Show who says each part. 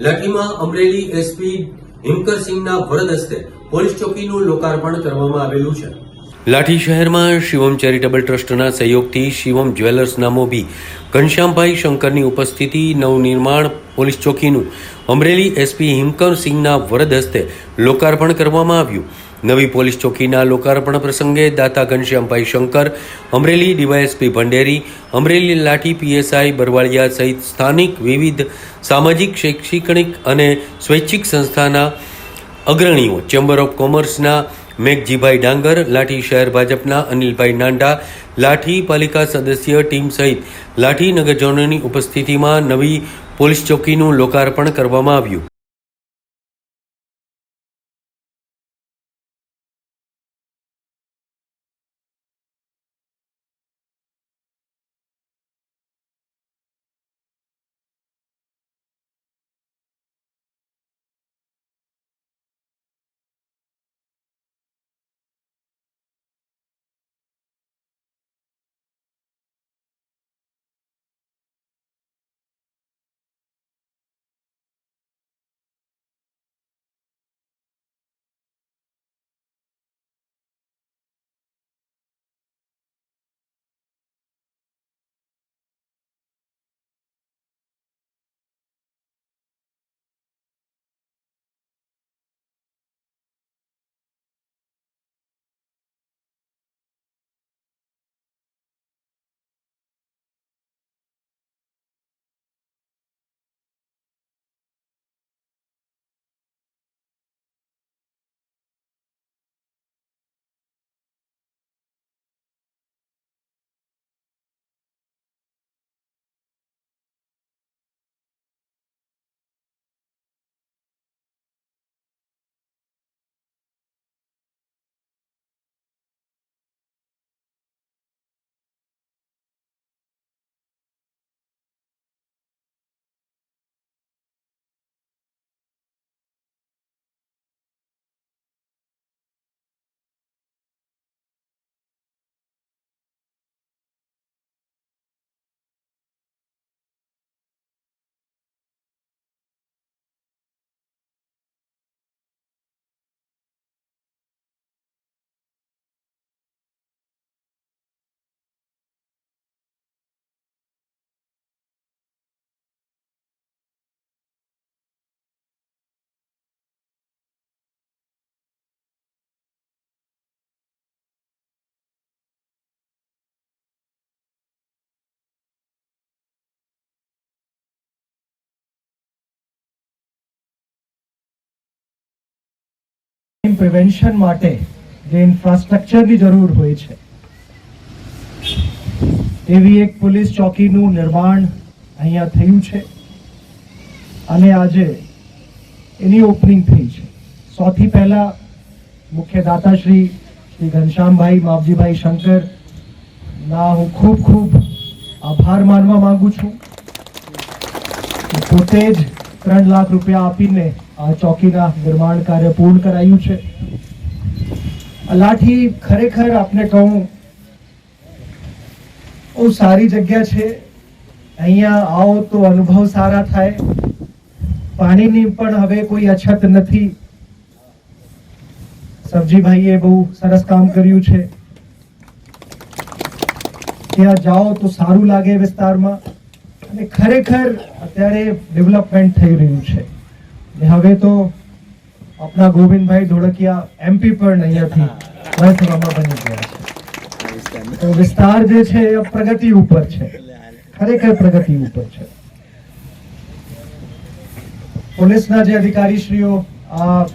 Speaker 1: લાઠીમાં Amreli SP હિમકરસિંહના વરદ હસ્તે પોલીસ ચોકીનું લોકાર્પણ કરવામાં આવેલું છે. લાઠી શહેરમાં શિવમ ચેરિટેબલ ટ્રસ્ટના સહયોગથી શિવમ જ્વેલર્સ નામોભી ઘનશ્યામભાઈ શંકરની ઉપસ્થિતિ નવનિર્માણ પોલીસ ચોકીનું અમરેલી એસપી હિમકરસિંહના વરદ હસ્તે લોકાર્પણ કરવામાં આવ્યું. નવી પોલીસ ચોકીના લોકાર્પણ પ્રસંગે દાતા ઘનશ્યામભાઈ શંકર, અમરેલી ડીવાયએસપી ભંડેરી, અમરેલી લાઠી પીએસઆઈ બરવાળિયા સહિત સ્થાનિક વિવિધ સામાજિક, શૈક્ષણિક અને સ્વૈચ્છિક સંસ્થાના અગ્રણીઓ, ચેમ્બર ઓફ કોમર્સના મેઘજીભાઈ ડાંગર, લાઠી શહેર ભાજપના અનિલભાઈ નાંડા, લાઠી પાલિકા સદસ્ય ટીમ સહિત લાઠી નગરજનોની ઉપસ્થિતિમાં નવી પોલીસ ચોકીનું લોકાર્પણ કરવામાં આવ્યું.
Speaker 2: પ્રિવેન્શન માટે જે ઇન્ફ્રાસ્ટ્રક્ચરની જરૂર હોય છે. એવી એક પોલીસ ચોકીનું નિર્માણ અહીંયા થયું છે. અને આજે એની ઓપનિંગ થઈ છે. સૌથી પહેલા મુખ્ય દાતાશ્રી શ્રી ઘનશ્યામભાઈ માવજીભાઈ શંકર, ના, હું ખૂબ ખૂબ આભાર માનવા માંગુ છું. પોતે જ ત્રણ લાખ રૂપિયા આપીને ચોકીના નિર્માણ કાર્ય પૂર્ણ કરાયું છે. લાઠી ખરેખર આપને કહું, બહુ સારી જગ્યા છે. અહીંયા આવો તો અનુભવ સારા થાય. પાણીની પણ હવે કોઈ અછત નથી. સબજીભાઈએ બહુ સરસ કામ કર્યું છે. ત્યાં જાઓ તો સારું લાગે વિસ્તારમાં. અને ખરેખર અત્યારે ડેવલપમેન્ટ થઈ રહ્યું છે. ને હવે તો આપણા ગોવિંદભાઈ ધોળકિયા એમપી પણ અહીંયાથી મહેસવામાં બની ગયા છે. વિસ્તાર જે છે એ પ્રગતિ ઉપર છે. ખરેખર પ્રગતિ ઉપર છે. પોલીસના જે અધિકારીશ્રીઓ આ